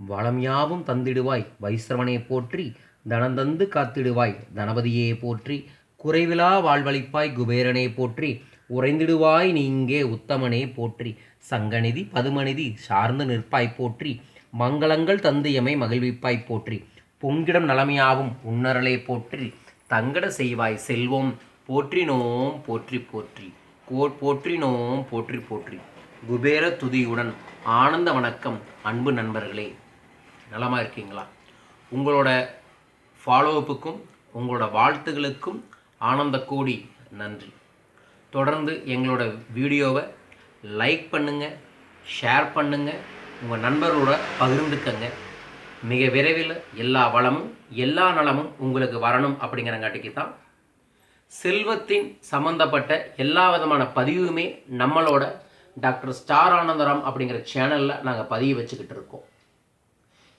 வளம் யாவும் தந்திடுவாய் வைஸ்ரவனே போற்றி தனந்தந்து காத்திடுவாய் தனபதியே போற்றி குறைவிலா வாழ்வழிப்பாய் குபேரனே போற்றி உறைந்திடுவாய் நீங்கே உத்தமனே போற்றி சங்கநிதி பதுமநிதி சார்ந்து நிற்பாய் போற்றி மங்களங்கள் தந்து எமை மகிழ்விப்பாய் போற்றி பொங்கிடம் நலமையாவும் உன்னரலே போற்றி தங்கட செய்வாய் செல்வம் போற்றினோம் போற்றி போற்றி கோ போற்றினோம் போற்றி போற்றி குபேர துதியுடன் ஆனந்த வணக்கம் அன்பு நண்பர்களே. நலமாக இருக்கீங்களா? உங்களோட ஃபாலோஅப்புக்கும் உங்களோட வாழ்த்துகளுக்கும் ஆனந்த கோடி நன்றி. தொடர்ந்து எங்களோட வீடியோவை லைக் பண்ணுங்கள் ஷேர் பண்ணுங்கள் உங்கள் நண்பரோட பகிர்ந்துக்கங்க. மிக விரைவில் எல்லா வளமும் எல்லா நலமும் உங்களுக்கு வரணும் அப்படிங்கிறங்காட்டிக்கு தான் செல்வத்தின் சம்மந்தப்பட்ட எல்லா விதமான பதிவுமே நம்மளோட டாக்டர் ஸ்டார் ஆனந்தராம் அப்படிங்கிற சேனலில் நாங்கள் பதிவு வச்சுக்கிட்டு இருக்கோம்.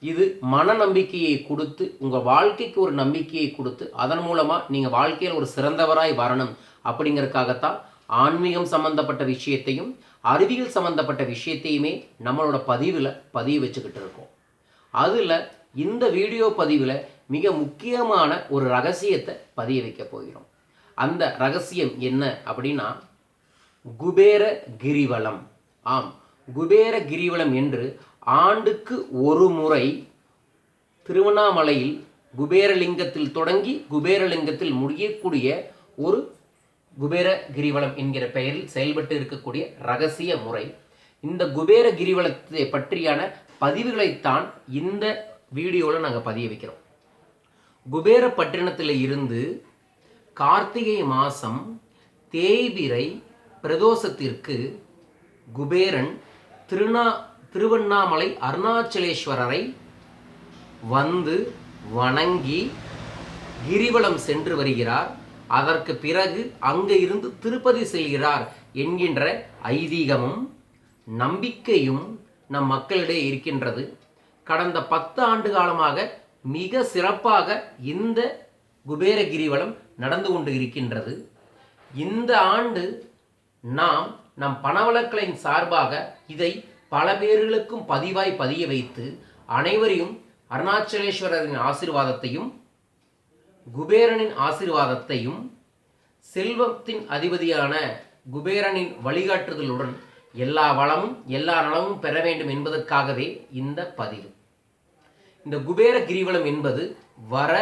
இது மன நம்பிக்கையை கொடுத்து உங்கள் வாழ்க்கைக்கு ஒரு நம்பிக்கையை கொடுத்து அதன் மூலமாக நீங்கள் வாழ்க்கையில் ஒரு சிறந்தவராய் வரணும் அப்படிங்கிறதுக்காகத்தான் ஆன்மீகம் சம்மந்தப்பட்ட விஷயத்தையும் அறிவியல் சம்மந்தப்பட்ட விஷயத்தையுமே நம்மளோட பதிவில் பதிவு வச்சுக்கிட்டு இருக்கோம். அதில் இந்த வீடியோ பதிவில் மிக முக்கியமான ஒரு ரகசியத்தை பதிய வைக்க போகிறோம். அந்த ரகசியம் என்ன அப்படின்னா குபேர கிரிவலம். ஆம் குபேர கிரிவலம் என்று ஆண்டுக்கு ஒரு முறை திருவண்ணாமலையில் குபேரலிங்கத்தில் தொடங்கி குபேரலிங்கத்தில் முடியக்கூடிய ஒரு குபேர கிரிவலம் என்கிற பெயரில் செயல்பட்டு இருக்கக்கூடிய ரகசிய முறை. இந்த குபேர கிரிவலத்தை பற்றியான பதிவுகளைத்தான் இந்த வீடியோவில் நாங்கள் பதிய வைக்கிறோம். குபேர பட்டினத்தில் இருந்து கார்த்திகை மாதம் தேய்பிரை பிரதோஷத்திற்கு குபேரன் திருநா திருவண்ணாமலை அருணாச்சலேஸ்வரரை வந்து வணங்கி கிரிவலம் சென்று வருகிறார். அதற்கு பிறகு அங்கு இருந்து திருப்பதி செல்கிறார் என்கின்ற ஐதீகமும் நம்பிக்கையும் நம் மக்களிடையே இருக்கின்றது. கடந்த பத்து ஆண்டு காலமாக மிக சிறப்பாக இந்த குபேர கிரிவலம் நடந்து கொண்டு இருக்கின்றது. இந்த ஆண்டு நாம் நம் பணவளக்களின் சார்பாக இதை பல பேர்களுக்கும் பதிவாய் பதிய வைத்து அனைவரையும் அருணாச்சலேஸ்வரரின் ஆசிர்வாதத்தையும் குபேரனின் ஆசிர்வாதத்தையும் செல்வத்தின் அதிபதியான குபேரனின் வழிகாட்டுதலுடன் எல்லா வளமும் எல்லா நலமும் பெற வேண்டும் என்பதற்காகவே இந்த பதிவு. இந்த குபேர கிரிவலம் என்பது வர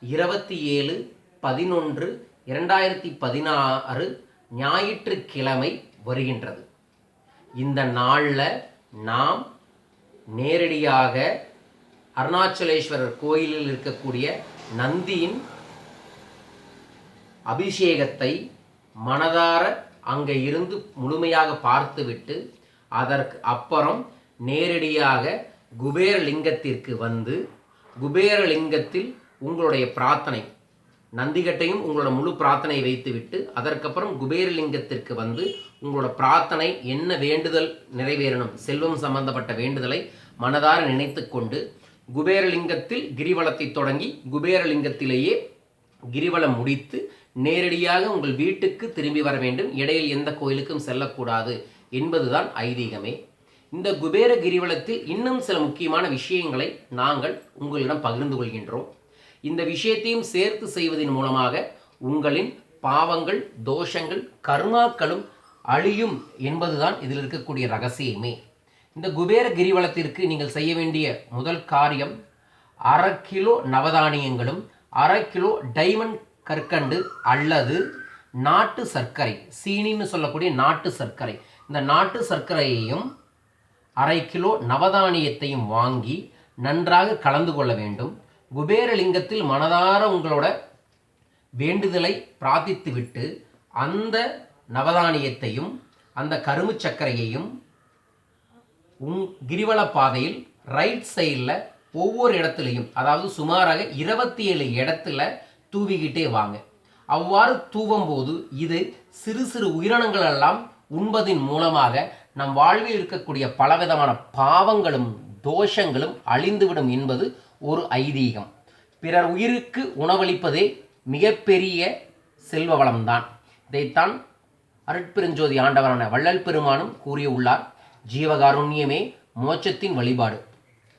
இருபத்தி ஏழு பதினொன்று இரண்டாயிரத்தி பதினாறு ஞாயிற்றுக்கிழமை வருகின்றது. இந்த நாளில் நாம் நேரடியாக அருணாச்சலேஸ்வரர் கோயிலில் இருக்கக்கூடிய நந்தியின் அபிஷேகத்தை மனதார அங்கே இருந்து முழுமையாக பார்த்துவிட்டு அதற்கு அப்புறம் நேரடியாக குபேரலிங்கத்திற்கு வந்து குபேரலிங்கத்தில் உங்களுடைய பிரார்த்தனை நந்திகட்டையும் உங்களோட முழு பிரார்த்தனை வைத்துவிட்டு அதற்கப்புறம் குபேரலிங்கத்திற்கு வந்து உங்களோட பிரார்த்தனை என்ன வேண்டுதல் நிறைவேறணும் செல்வம் சம்பந்தப்பட்ட வேண்டுதலை மனதார நினைத்து கொண்டு குபேரலிங்கத்தில் கிரிவலத்தை தொடங்கி குபேரலிங்கத்திலேயே கிரிவலம் முடித்து நேரடியாக உங்கள் வீட்டுக்கு திரும்பி வர வேண்டும். இடையில் எந்த கோயிலுக்கும் செல்லக்கூடாது என்பதுதான் ஐதீகமே. இந்த குபேர கிரிவலத்தில் இன்னும் சில முக்கியமான விஷயங்களை நாங்கள் உங்களிடம் பகிர்ந்து கொள்கின்றோம். இந்த விஷயத்தையும் சேர்த்து செய்வதன் மூலமாக உங்களின் பாவங்கள் தோஷங்கள் கருணாக்களும் அழியும் என்பதுதான் இதில் இருக்கக்கூடிய ரகசியமே. இந்த குபேர கிரிவலத்திற்கு நீங்கள் செய்ய வேண்டிய முதல் காரியம் அரை கிலோ நவதானியங்களும் அரை கிலோ டைமண்ட் கற்கண்டு அல்லது நாட்டு சர்க்கரை சீனின்னு சொல்லக்கூடிய நாட்டு சர்க்கரை. இந்த நாட்டு சர்க்கரையையும் அரை கிலோ நவதானியத்தையும் வாங்கி நன்றாக கலந்து கொள்ள வேண்டும். குபேரலிங்கத்தில் மனதார உங்களோட வேண்டுதலை பிரார்த்தித்துவிட்டு அந்த நவதானியத்தையும் அந்த கரும்பு சர்க்கரையையும் உங் கிரிவல பாதையில் ரைட் சைடில் ஒவ்வொரு இடத்துலையும் அதாவது சுமாராக இருபத்தி ஏழு இடத்துல தூவிக்கிட்டே வாங்க. அவ்வாறு தூவும் போது இது சிறு சிறு உயிரினங்கள் எல்லாம் உண்பதின் மூலமாக நம் வாழ்வில் இருக்கக்கூடிய பலவிதமான பாவங்களும் தோஷங்களும் அழிந்துவிடும் என்பது ஒரு ஐதீகம். பிறர் உயிருக்கு உணவளிப்பதே மிகப்பெரிய செல்வ வளம்தான். இதைத்தான் அருட்பெருஞ்சோதி ஆண்டவரான வள்ளல் பெருமானும் கூறியுள்ளார். ஜீவகாருண்யமே மோட்சத்தின் வழிபாடு.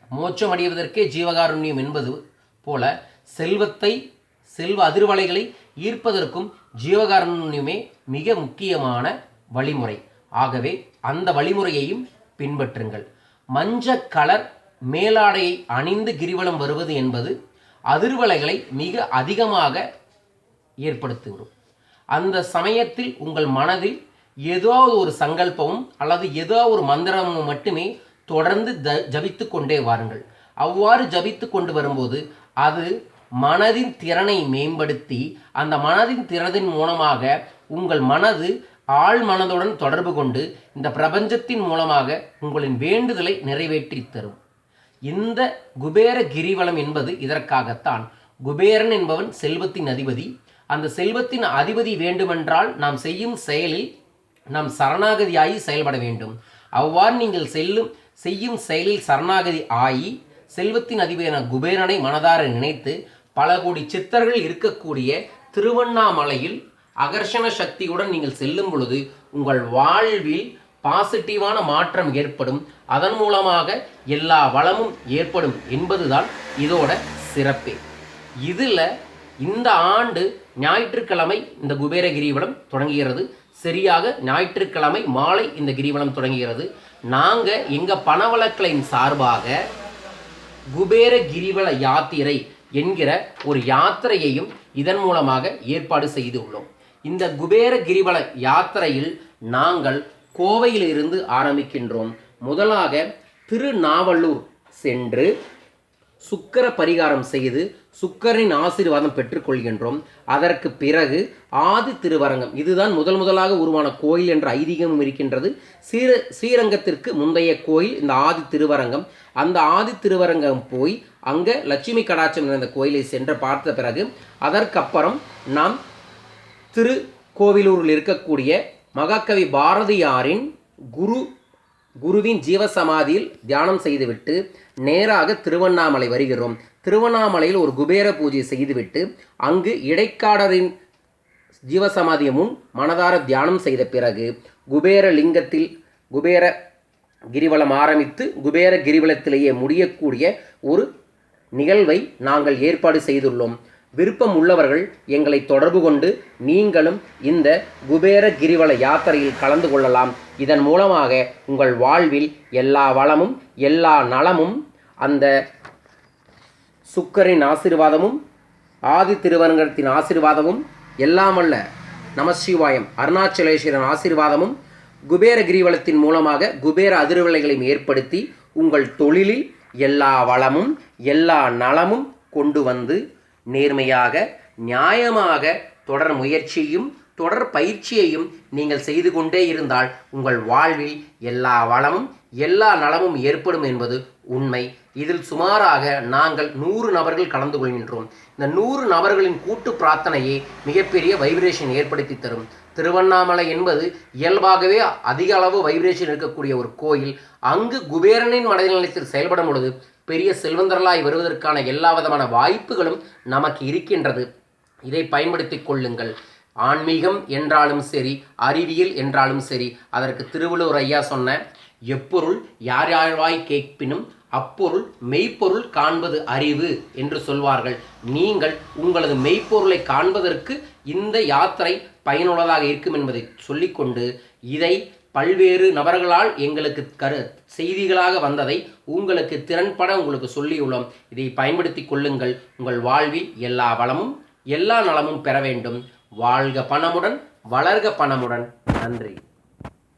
மோட்சம் அடைவதற்கே ஜீவகாருண்யம் என்பது போல செல்வத்தை செல்வ அதிர்வலைகளை ஈர்ப்பதற்கும் ஜீவகாருண்யமே மிக முக்கியமான வழிமுறை. ஆகவே அந்த வழிமுறையையும் பின்பற்றுங்கள். மஞ்ச கலர் மேலாடையை அணிந்து கிரிவலம் வருவது என்பது அதிர்வலைகளை மிக அதிகமாக ஏற்படுத்துகிறோம் அந்த சமயத்தில் உங்கள் மனதில் ஏதோ ஒரு சங்கல்பமும் அல்லது ஏதோ ஒரு மந்திரமும் மட்டுமே தொடர்ந்து த ஜபித்து கொண்டே வாருங்கள். அவ்வாறு ஜபித்து கொண்டு வரும்போது அது மனதின் திறனை மேம்படுத்தி அந்த மனதின் திறனின் மூலமாக உங்கள் மனது ஆள் மனதுடன் தொடர்பு கொண்டு இந்த பிரபஞ்சத்தின் மூலமாக உங்களின் வேண்டுதலை நிறைவேற்றி தரும். இந்த குபேர கிரிவலம் என்பது இதற்காகத்தான். குபேரன் என்பவன் செல்வத்தின் அதிபதி. அந்த செல்வத்தின் அதிபதி வேண்டுமென்றால் நாம் செய்யும் செயலில் நாம் சரணாகதியாகி செயல்பட வேண்டும். அவ்வாறு நீங்கள் செல்லும் செய்யும் செயலில் சரணாகதி ஆகி செல்வத்தின் அதிபதியான குபேரனை மனதார நினைத்து பல கோடி சித்தர்கள் இருக்கக்கூடிய திருவண்ணாமலையில் அகர்ஷண சக்தியுடன் நீங்கள் செல்லும் பொழுது உங்கள் வாழ்வில் பாசிட்டிவான மாற்றம் ஏற்படும். அதன் மூலமாக எல்லா வளமும் ஏற்படும் என்பதுதான் இதோட சிறப்பே. இதில் இந்த ஆண்டு ஞாயிற்றுக்கிழமை இந்த குபேர கிரிவலம் தொடங்குகிறது. சரியாக ஞாயிற்றுக்கிழமை மாலை இந்த கிரிவலம் தொடங்குகிறது. நாங்கள் எங்கள் பணவளக்கலின் சார்பாக குபேர கிரிவல யாத்திரை என்கிற ஒரு யாத்திரையையும் இதன் மூலமாக ஏற்பாடு செய்துள்ளோம். இந்த குபேர கிரிவல யாத்திரையில் நாங்கள் கோவையிலிருந்து ஆரம்பிக்கின்றோம். முதலாக திருநாவலூர் சென்று சுக்கர பரிகாரம் செய்து சுக்கரின் ஆசீர்வாதம் பெற்றுக்கொள்கின்றோம். அதற்கு பிறகு ஆதி திருவரங்கம் இதுதான் முதல் முதலாக உருவான கோயில் என்ற ஐதீகமும் இருக்கின்றது. ஸ்ரீர ஸ்ரீரங்கத்திற்கு முந்தைய கோயில் இந்த ஆதி திருவரங்கம். அந்த ஆதி திருவரங்கம் போய் அங்கே லட்சுமி கடாட்சம் நிறைந்த கோயிலை சென்று பார்த்த பிறகு அதற்கப்புறம் நாம் திரு கோவிலூரில் இருக்கக்கூடிய மகாகவி பாரதியாரின் குரு குருவின் ஜீவசமாதியில் தியானம் செய்துவிட்டு நேராக திருவண்ணாமலை வருகிறோம். திருவண்ணாமலையில் ஒரு குபேர பூஜை செய்துவிட்டு அங்கு இடைக்காடரின் ஜீவசமாதியமும் மனதார தியானம் செய்த பிறகு குபேர லிங்கத்தில் குபேர கிரிவலம் ஆரம்பித்து குபேர கிரிவலத்திலேயே முடியக்கூடிய ஒரு நிகழ்வை நாங்கள் ஏற்பாடு செய்துள்ளோம். விருப்பம் உள்ளவர்கள் எங்களை தொடர்பு கொண்டு நீங்களும் இந்த குபேர கிரிவல யாத்திரையில் கலந்து கொள்ளலாம். இதன் மூலமாக உங்கள் வாழ்வில் எல்லா வளமும் எல்லா நலமும் அந்த சுக்கரின் ஆசீர்வாதமும் ஆதி திருவரங்கத்தின் ஆசீர்வாதமும் எல்லாமல்ல நமசிவாயம் அருணாச்சலேஸ்வரன் ஆசீர்வாதமும் குபேர கிரிவலத்தின் மூலமாக குபேர அதிர்வலைகளையும் ஏற்படுத்தி உங்கள் தொழிலில் எல்லா வளமும் எல்லா நலமும் கொண்டு வந்து நேர்மையாக நியாயமாக தொடர் முயற்சியும் தொடர் பயிற்சியையும் நீங்கள் செய்து கொண்டே இருந்தால் உங்கள் வாழ்வில் எல்லா வளமும் எல்லா நலமும் ஏற்படும் என்பது உண்மை. இதில் சுமாராக நாங்கள் நூறு நபர்கள் கலந்து கொள்கின்றோம். இந்த நூறு நபர்களின் கூட்டு பிரார்த்தனையே மிகப்பெரிய வைப்ரேஷன் ஏற்படுத்தி தரும். திருவண்ணாமலை என்பது இயல்பாகவே அதிக அளவு வைப்ரேஷன் இருக்கக்கூடிய ஒரு கோயில். அங்கு குபேரனின் மனநிலையத்தில் செயல்படும் பொழுது பெரிய செல்வந்தர்களாய் வருவதற்கான எல்லா விதமான வாய்ப்புகளும் நமக்கு இருக்கின்றது. இதை பயன்படுத்தி கொள்ளுங்கள். ஆன்மீகம் என்றாலும் சரி அறிவியல் என்றாலும் சரி அதற்கு திருவள்ளுவர் ஐயா சொன்ன எப்பொருள் யார் யாழ்வாய் கேட்பினும் அப்பொருள் மெய்ப்பொருள் காண்பது அறிவு என்று சொல்வார்கள். நீங்கள் உங்களது மெய்ப்பொருளை காண்பதற்கு இந்த யாத்திரை பயனுள்ளதாக இருக்கும் என்பதை சொல்லிக்கொண்டு இதை பல்வேறு நபர்களால் எங்களுக்கு கரு செய்திகளாக வந்ததை உங்களுக்கு திறன்பட உங்களுக்கு சொல்லியுள்ளோம். இதை பயன்படுத்தி கொள்ளுங்கள். உங்கள் வாழ்வில் எல்லா வளமும் எல்லா நலமும் பெற வேண்டும். வாழ்க பணமுடன் வளர்க பணமுடன். நன்றி.